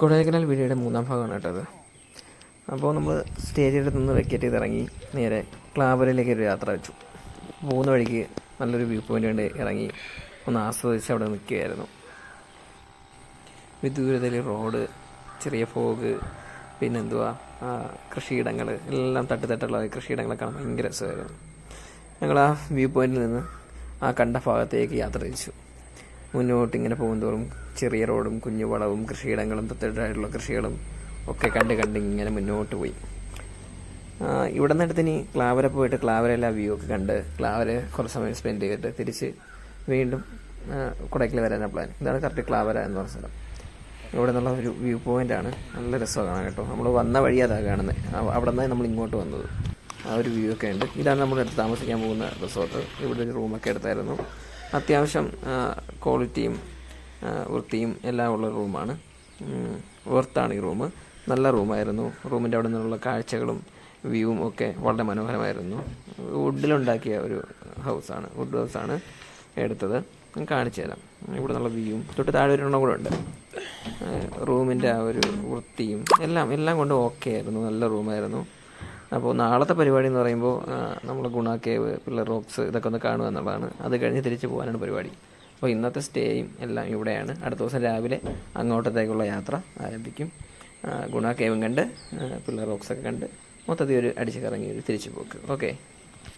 കൊടൈക്കനാൽ വീഡിയോയുടെ മൂന്നാം ഭാഗമാണ് കേട്ടത് അപ്പോൾ നമ്മൾ സ്റ്റേജിന്റെ നിന്ന് വെക്കറ്റ് ചെയ്ത് ഇറങ്ങി നേരെ ക്ലാബറിലേക്ക് ഒരു യാത്ര വെച്ചു. പോകുന്ന വഴിക്ക് നല്ലൊരു വ്യൂ പോയിന്റ് കണ്ട് ഇറങ്ങി ഒന്ന് ആസ്വദിച്ച് അവിടെ നിൽക്കുകയായിരുന്നു. വിദൂരതയിൽ റോഡ് ചെറിയ ഫോഗ് പിന്നെന്തുവാ കൃഷിയിടങ്ങൾ എല്ലാം തട്ടുതട്ടുള്ള കൃഷിയിടങ്ങളൊക്കെ കാണാൻ ഭയങ്കര രസമായിരുന്നു. ഞങ്ങൾ ആ വ്യൂ പോയിന്റിൽ നിന്ന് ആ കണ്ട ഭാഗത്തേക്ക് യാത്ര തിരിച്ചു. മുന്നോട്ട് ഇങ്ങനെ പോകുന്തോറും ചെറിയ റോഡും കുഞ്ഞു വളവും കൃഷിയിടങ്ങളും തട്ടുതട്ടായിട്ടുള്ള കൃഷികളും ഒക്കെ കണ്ട് കണ്ട് ഇങ്ങനെ മുന്നോട്ട് പോയി. ഇവിടെ നിന്ന് അടുത്ത് ഇനി ക്ലാവര പോയിട്ട് ക്ലാവരയിലെ ആ വ്യൂ ഒക്കെ കണ്ട് ക്ലാവര കുറച്ച് സമയം സ്പെൻഡ് ചെയ്തിട്ട് തിരിച്ച് വീണ്ടും കുടയ്ക്കൽ വരാനാണ് പ്ലാൻ ഇതാണ് കറക്റ്റ് ക്ലാവര എന്ന് പറഞ്ഞ സ്ഥലം. ഇവിടെ നിന്നുള്ള ഒരു വ്യൂ പോയിന്റ് ആണ്. നല്ല രസമാണ് കേട്ടോ. നമ്മൾ വന്ന വഴി അതാണ് കാണുന്നത് അവിടെ നിന്നാണ് നമ്മൾ ഇങ്ങോട്ട് വന്നത്. ആ ഒരു വ്യൂ ഒക്കെ ഉണ്ട്. ഇതാണ് നമ്മൾ എടുത്ത് താമസിക്കാൻ പോകുന്ന റിസോർട്ട് ഇവിടെ ഒരു റൂമൊക്കെ എടുത്തായിരുന്നു. അത്യാവശ്യം ക്വാളിറ്റിയും വൃത്തിയും എല്ലാം ഉള്ള റൂമാണ് വർത്താണ് ഈ റൂം നല്ല റൂമായിരുന്നു റൂമിന്റെ അവിടെ നിന്നുള്ള കാഴ്ചകളും വ്യൂവും ഒക്കെ വളരെ മനോഹരമായിരുന്നു. വുഡിലുണ്ടാക്കിയ ഒരു ഹൗസാണ് വുഡ് ഹൗസാണ് എടുത്തത്. കാണിച്ചു തരാം. ഇവിടെ നിന്നുള്ള വ്യൂവും തൊട്ട് താഴെ ഒരു എണ്ണം കൂടെ ഉണ്ട്. റൂമിന്റെ ആ ഒരു വൃത്തിയും എല്ലാം എല്ലാം കൊണ്ട് ഓക്കെ ആയിരുന്നു. നല്ല റൂമായിരുന്നു അപ്പോൾ നാളത്തെ പരിപാടി എന്ന് പറയുമ്പോൾ നമ്മൾ ഗുണ കേവ് പിള്ളർ റോക്സ് ഇതൊക്കെ ഒന്ന് കാണുക എന്നുള്ളതാണ്. അത് കഴിഞ്ഞ് തിരിച്ചു പോകാനാണ് പരിപാടി. അപ്പോൾ ഇന്നത്തെ സ്റ്റേയും എല്ലാം ഇവിടെയാണ്. അടുത്ത ദിവസം രാവിലെ അങ്ങോട്ടത്തേക്കുള്ള യാത്ര ആരംഭിക്കും. ഗുണ കേവും കണ്ട് പിള്ളർ റോക്സൊക്കെ കണ്ട് മൊത്തത്തിൽ ഒരു അടിച്ചു കറങ്ങി ഒരു തിരിച്ചു പോക്ക്. ഓക്കെ.